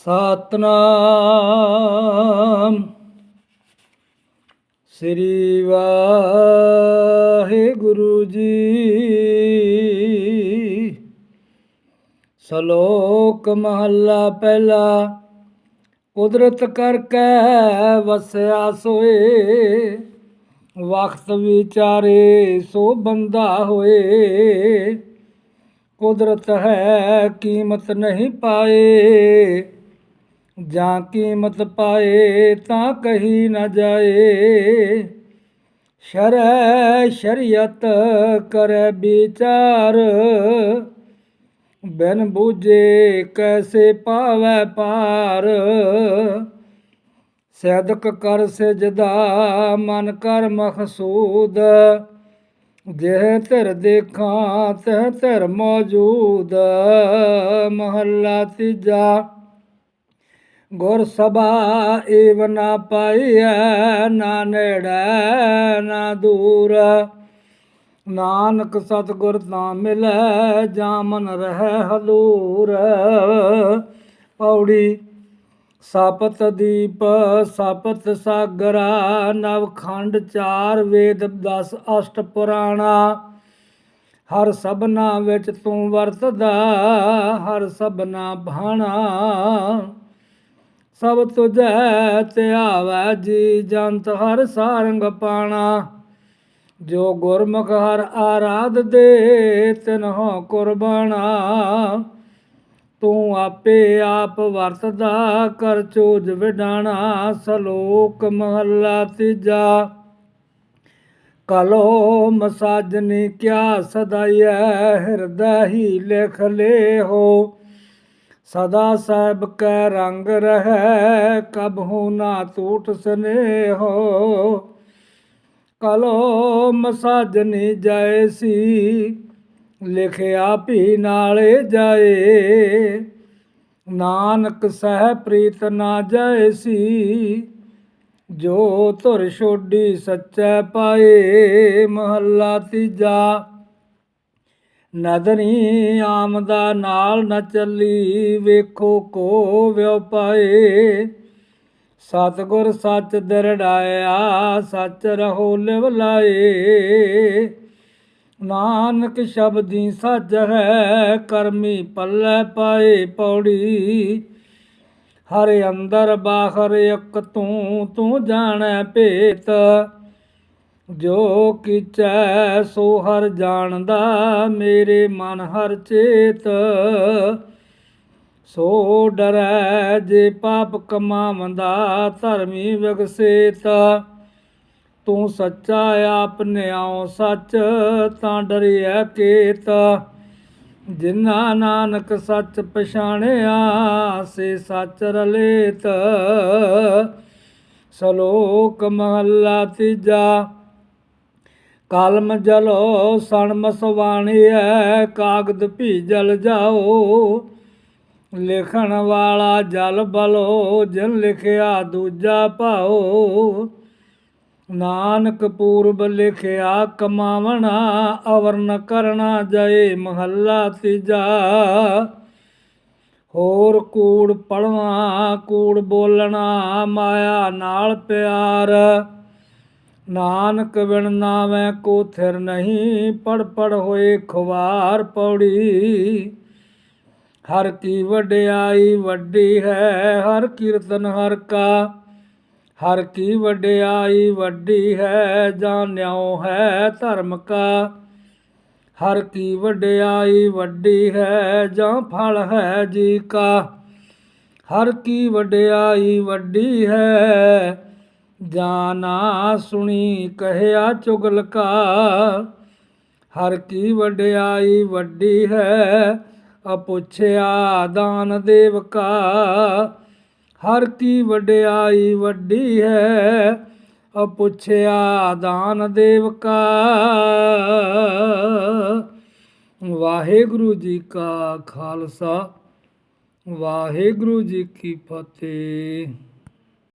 ਸਤਨਾਮ। ਸ੍ਰੀ ਵਾਹਿਗੁਰੂ ਜੀ। ਸ਼ਲੋਕ ਮਹੱਲਾ ਪਹਿਲਾ, ਕੁਦਰਤ ਕਰਕੇ ਵਸਿਆ ਸੋਏ, ਵਕਤ ਵਿਚਾਰੇ ਸੋ ਬੰਦਾ ਹੋਏ। ਕੁਦਰਤ ਹੈ ਕੀਮਤ ਨਹੀਂ ਪਾਏ। ਜਾਂ ਕੀਮਤ ਪਾਏ ਤਾਂ ਕਹੀ ਨਾ ਜਾਏ। ਸ਼ਰੈ ਸ਼ਰੀਅਤ ਕਰੈ ਵਿਚਾਰ, ਬਿਨ ਬੂਝੇ ਕੈਸੇ ਪਾਵੈ ਪਾਰ ਸਦਕ ਕਰ ਸਜਦਾ ਮਨ ਕਰ ਮਖਸੂਦ, ਜਿਹ ਧਿਰ ਦੇਖਾਂ ਤਹ ਧਿਰ ਮੌਜੂਦ। ਮਹੱਲਾ ਤੀਜਾ ਗੁਰ ਸਭਾ ਏਵ ਨਾ ਪਾਈਐ, ਨਾ ਨੇੜੈ, ਨਾ ਦੂਰ। ਨਾਨਕ ਸਤਿਗੁਰ ਤਾਂ ਮਿਲੈ ਜਾਂ ਮਨ ਰਹਿ ਹਲੂਰ। ਪੌੜੀ ਸਪਤ ਦੀਪ, ਸਪਤ ਸਾਗਰਾ ਨਵਖੰਡ ਚਾਰ ਵੇਦ 10 ਅਸ਼ਟ ਪੁਰਾਣਾ। ਹਰ ਸਭਨਾ ਵਿੱਚ ਤੂੰ ਵਰਤਦਾ, ਹਰ ਸਭਨਾ ਭਾਣਾ। ਸਭ ਤੁਝੈ ਧਿਆਵੈ ਜੀ ਜੰਤ ਹਰ ਸਾਰੰਗ ਪਾਣਾ। ਜੋ ਗੁਰਮੁਖ ਹਰ ਆਰਾਧ ਦੇ ਤਿਨਹੁ ਕੁਰਬਾਨਾ ਤੂੰ ਆਪੇ ਆਪ ਵਰਤਦਾ ਕਰ ਚੋਜ ਵਿਡਾਣਾ, ਸਲੋਕ ਮਹੱਲਾ ਤੀਜਾ। ਕਲੋ ਮਸਾਜਨੀ ਕਿਆ ਸਦਾਈਐ, ਹਿਰਦੈ ਹੀ ਲਿਖ ਲੇ ਹੋ ਸਦਾ ਸਾਹਿਬ ਕੈ ਰੰਗ ਰਹੈ ਕਬਹੂ ਨਾ ਟੂਟ ਸਨੇਹੋ। ਕਲੋ ਮਸਾਜਨੀ ਸੀ ਲਿਖਿਆ ਭੀ ਨਾਲੇ ਜਾਏ। ਨਾਨਕ ਸਹਿ ਪ੍ਰੀਤ ਨਾ ਜਾਏ ਸੀ, ਜੋ ਧੁਰ ਛੋਡੀ ਸੱਚੈ ਪਾਏ, ਮਹੱਲਾ ਤੀਜਾ ਨਦਰੀ ਆਮਦਾ ਨਾਲ ਨ ਚੱਲੀ, ਵੇਖੋ ਕੋ ਵਿਉ ਸਤਗੁਰ ਸੱਚ ਦਰੜਾਇਆ, ਸੱਚ ਰਹੋ ਲਿਵ ਲਾਏ। ਨਾਨਕ ਸ਼ਬਦੀ ਸੱਚ ਹੈ, ਕਰਮੀ ਪੱਲੇ ਪਾਏ ਪੌੜੀ। ਹਰ ਅੰਦਰ ਬਾਹਰ ਇੱਕ ਤੂੰ ਤੂੰ ਜਾਣੈ ਭੇਤ। ਜੋ ਕੀਚੈ ਸੋ ਹਰ ਜਾਣਦਾ, ਮੇਰੇ ਮਨ ਹਰ ਚੇਤ। ਸੋ ਡਰੈ ਜੇ ਪਾਪ ਕਮਾਵੰਦਾ, ਧਰਮੀ ਵਿਗਸੇਤ। ਤੂੰ ਸੱਚਾ ਆਪ ਨਿਆਉ ਸੱਚ, ਤਾਂ ਡਰਿਆ ਕੇਤ। ਜਿਨਾ ਨਾਨਕ ਸੱਚ ਪਛਾਣਿਆ, ਸੇ ਸੱਚ ਰਲੇਤ। ਸ਼ਲੋਕ ਮਹੱਲਾ ਤੀਜਾ। ਕਲਮ ਜਲੋ ਸਣ ਮਸਵਾਣੀਐ ਕਾਗਦ ਭੀ ਜਲ ਜਾਓ। ਲਿਖਣ ਵਾਲਾ ਜਲ ਬਲੋ, ਜਿਨ ਲਿਖਿਆ ਦੂਜਾ ਭਾਓ। ਨਾਨਕ ਪੂਰਬ ਲਿਖਿਆ ਕਮਾਵਣਾ, ਅਵਰਨ ਕਰਨਾ ਜਏ ਮਹੱਲਾ ਤੀਜਾ। ਹੋਰ ਕੂੜ ਪੜਨਾ ਕੂੜ ਬੋਲਣਾ, ਮਾਇਆ ਨਾਲ ਪਿਆਰ। ਨਾਨਕ ਬਿਨ ਨਾਵੇਂ ਕੋ ਥਿਰ ਨਹੀਂ ਪੜ ਪੜ ਹੋਏ ਖਵਾਰ ਪੌੜੀ। ਹਰ ਕੀ ਵਡਿਆਈ ਵੱਡੀ ਹੈ, ਹਰ ਕੀਰਤਨ ਹਰ ਕਾ। ਹਰ ਕੀ ਵਡਿਆਈ ਵੱਡੀ ਹੈ ਜਾਣਿਓ ਹੈ ਧਰਮ ਕਾ। ਹਰ ਕੀ ਵਡਿਆਈ ਵੱਡੀ ਹੈ, ਜਾਂ ਫਲ ਹੈ ਜੀ ਕਾ। ਹਰ ਕੀ ਵਡਿਆਈ ਵੱਡੀ ਹੈ ਜਾਨਾ ਸੁਣੀ ਕਹਿਆ ਚੁਗਲ ਕਾ ਹਰ ਕੀ ਵਡਿਆਈ ਵੱਡੀ ਹੈ, ਅਪੁੱਛਿਆ ਦਾਨ ਦੇਵ ਕਾ ਹਰ ਕੀ ਵਡਿਆਈ ਵੱਡੀ ਹੈ, ਅਪੁੱਛਿਆ ਦਾਨ ਦੇਵ ਕਾ ਵਾਹਿਗੁਰੂ ਜੀ ਕਾ ਖਾਲਸਾ, ਵਾਹਿਗੁਰੂ ਜੀ ਕੀ ਫਤਿਹ।